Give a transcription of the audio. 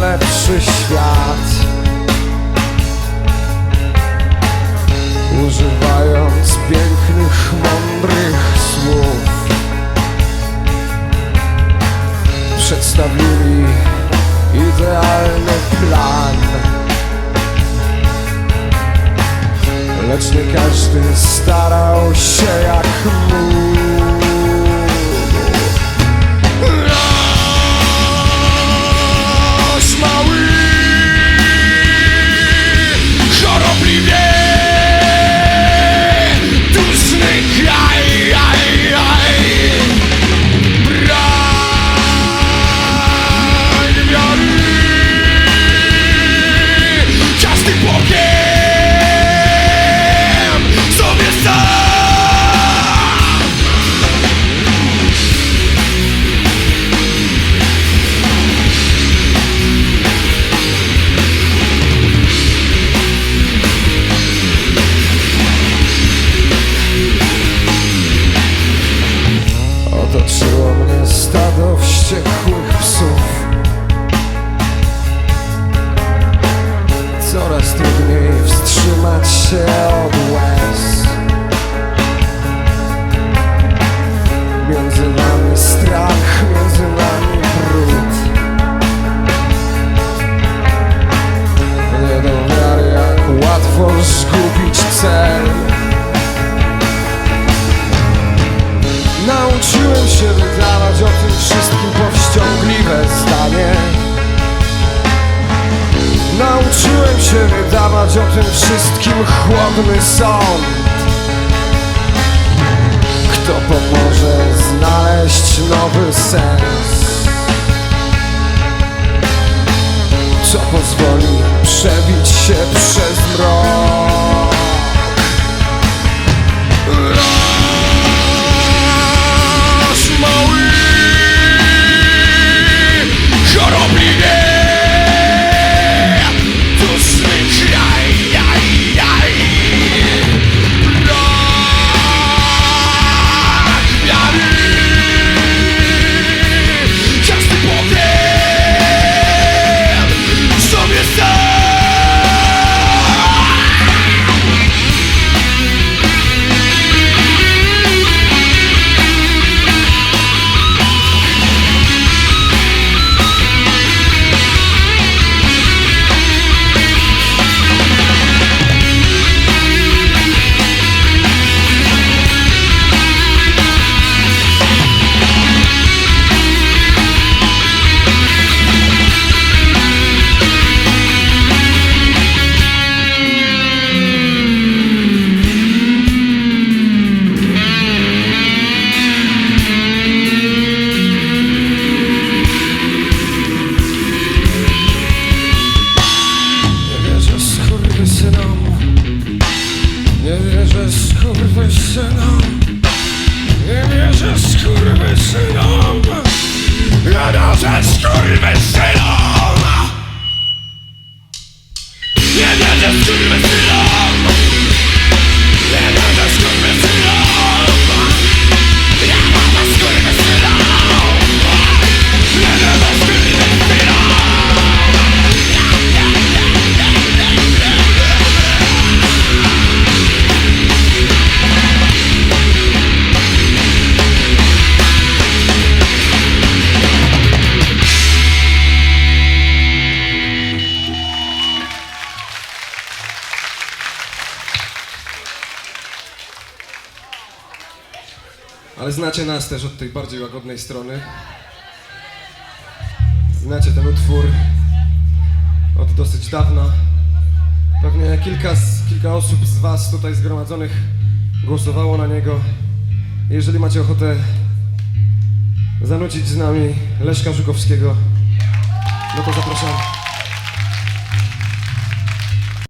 lepszy świat. Używając pięknych, mądrych słów Przedstawili idealny plan. Lecz nie każdy starał się jak mógł strach, między nami brud. Nie do wiary jak łatwo zgubić cel. Nauczyłem się wydawać o tym wszystkim powściągliwe zdanie. Nauczyłem się wydawać o tym wszystkim chłodny sąd. Kto pomoże side Nie wierzę skurwysynom Nie wierzę skurwysynom Nie wierzę skurwysynom Znacie nas też od tej bardziej łagodnej strony. Znacie ten utwór od dosyć dawna. Pewnie kilka, kilka osób z Was tutaj zgromadzonych głosowało na niego. Jeżeli macie ochotę zanucić z nami Leszka Żukowskiego, no to zapraszam.